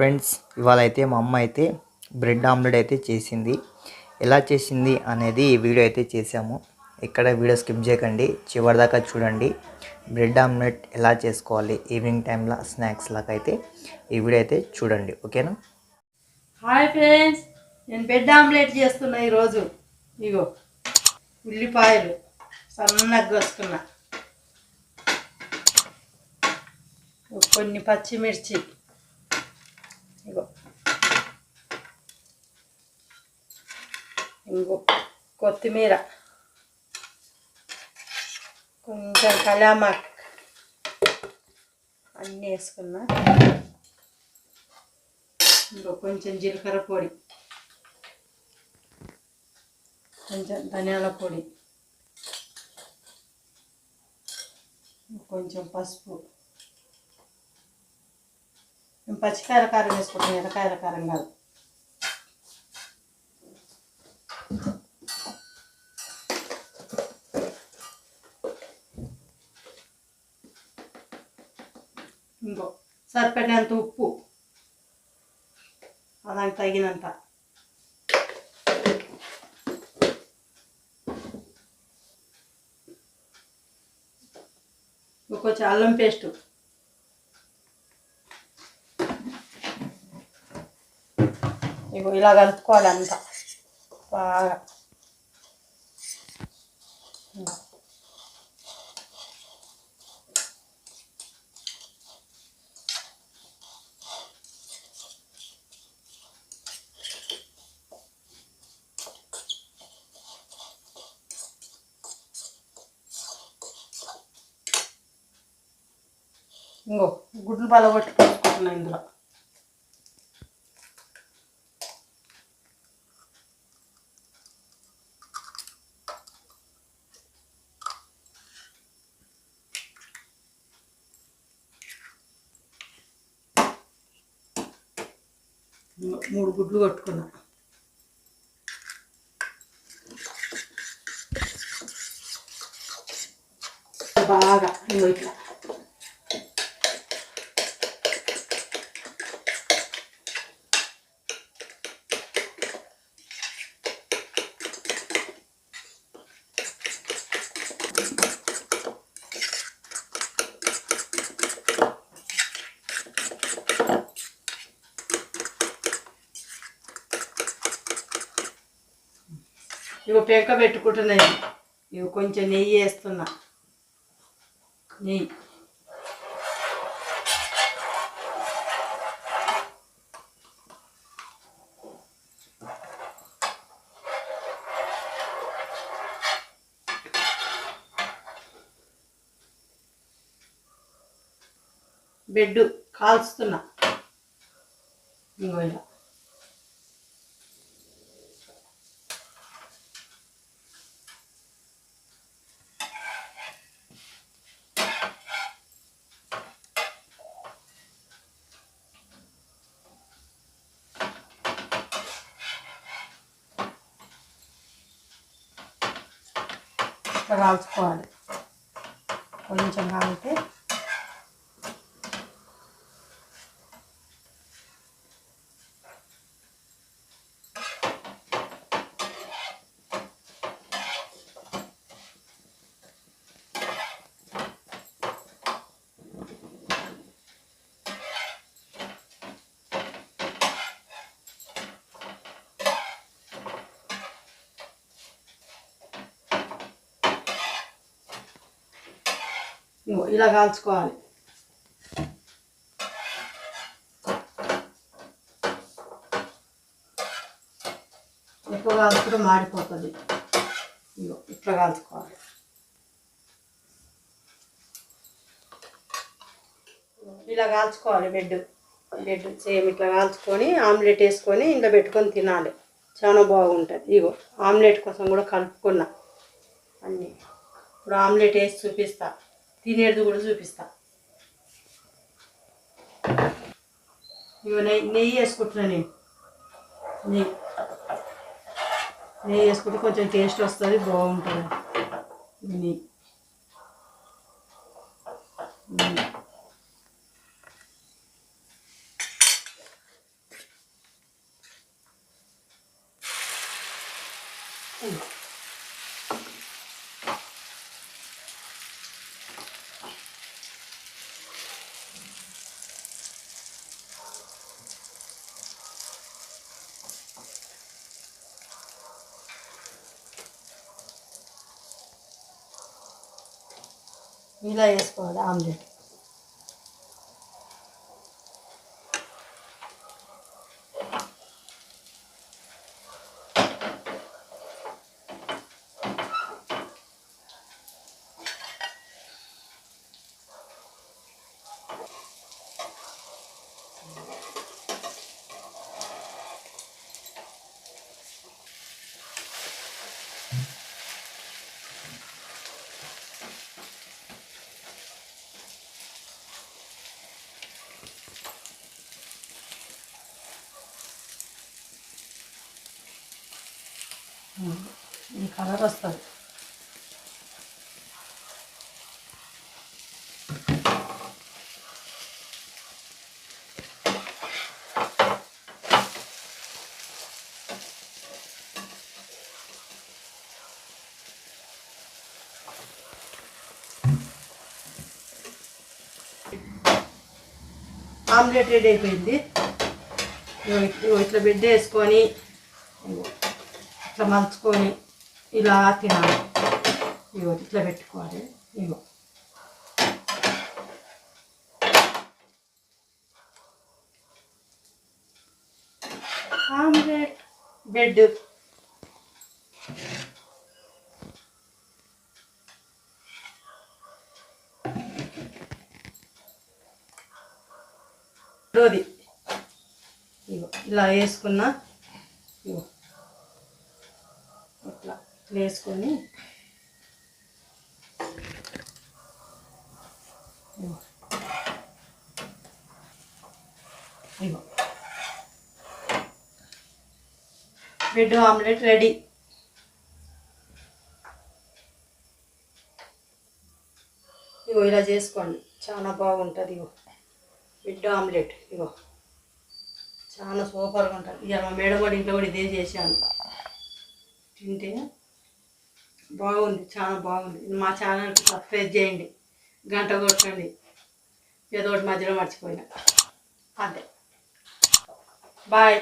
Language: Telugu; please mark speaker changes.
Speaker 1: ఫ్రెండ్స్ ఇవాళ అయితే మా అమ్మ అయితే బ్రెడ్ ఆమ్లెట్ అయితే చేసింది. ఎలా చేసింది అనేది వీడియో అయితే చేసాము ఇక్కడ వీడియో స్కిప్ చేయకండి చివరిదాకా చూడండి. బ్రెడ్ ఆమ్లెట్ ఎలా చేసుకోవాలి ఈవినింగ్ టైంలో స్నాక్స్ లాగా అయితే ఈ వీడియో అయితే చూడండి ఓకేనా?
Speaker 2: హాయ్ ఫ్రెండ్స్ నేను బ్రెడ్ ఆమ్లెట్ చేస్తున్నా ఈరోజు. ఇగో ఉల్లిపాయలు సన్నగా వస్తున్నా కొన్ని పచ్చిమిర్చి ఇగో ఇంకో కొత్తిమీర. కొంచెం కలామాక్ అన్నీ వేసుకున్నా. ఇంకో కొంచెం జీలకర్ర పొడి. కొంచెం ధనియాల పొడి. కొంచెం పసుపు. మేము పచ్చికాయల కారం వేసుకుంటాం ఎర్రకాయల కారం కాదు ఇంకో సరిపడినంత ఉప్పు. దానికి తగినంత. కొంచెం అల్లం పేస్ట్. ఇగో ఇలా కలుపుకోవాలి అంతా బాగా. ఇంకో గుడ్లు పలగొట్టి పోసుకుంటున్నా ఇందులో. మూడు గుడ్లు కొట్టుకున్నా. బాగా ఇంకో ఇట్లా. ఇగో పెంక పెట్టుకుంటున్నాయి ఇవి కొంచెం నెయ్యి వేస్తున్నా. నెయ్యి. బెడ్ కాల్స్తున్నా ఇంకో ఇలా. ఇట్లా కాల్చుకోవాలి కొంచెం కాలితే ఇలా కాల్చుకోవాలి ఎక్కువ కాల్చుకుంటే మాడిపోతుంది ఇగో ఇట్లా కాల్చుకోవాలి ఇలా కాల్చుకోవాలి బెడ్ బెడ్ సేమ్ ఇట్లా కాల్చుకొని ఆమ్లెట్ వేసుకొని ఇంట్లో పెట్టుకొని తినాలి చాలా బాగుంటుంది ఇగో ఆమ్లెట్ కోసం కూడా కలుపుకున్నా అన్నీ ఇప్పుడు ఆమ్లెట్ వేసి చూపిస్తాను తినేది కూడా చూపిస్తా. ఇవి నెయ్యి నెయ్యి వేసుకుంటున్నా నేను. నెయ్యి. నెయ్యి వేసుకుంటే కొంచెం టేస్ట్ వస్తుంది బాగుంటుంది. నెయ్యి. ఇలా వేసుకోవాలి ఆమ్లెట్ ఈ కలర్ వస్తుంది. ఆమ్లెట్ రెడీ అయిపోయింది. ఇట్లా బిడ్డ వేసుకొని ఇట్లా మలుచుకొని ఇలా తినాలి ఇగో ఇట్లా పెట్టుకోవాలి. ఇగో. ఆమ్లెట్ బెడ్ రోజు ఇగో ఇలా వేసుకున్నా ఇగో ఇట్లా ఇట్లా వేసుకొని ఇగో. Bread omelette ready. ఇగో ఇలా చేసుకోండి. చాలా బాగుంటుంది ఇగో. బ్రెడ్ ఆమ్లెట్ ఇగో. చాలా సూపర్గా ఉంటుంది. ఇక మా మేడం కూడా ఇంట్లో కూడా ఇదే చేశాను తింటే బాగుంది చాలా బాగుంది. మా ఛానల్కి సబ్స్క్రైబ్ చేయండి. గంట కొట్టండి. ఏదో ఒకటి మధ్యలో మర్చిపోయినా. అంతే. బాయ్.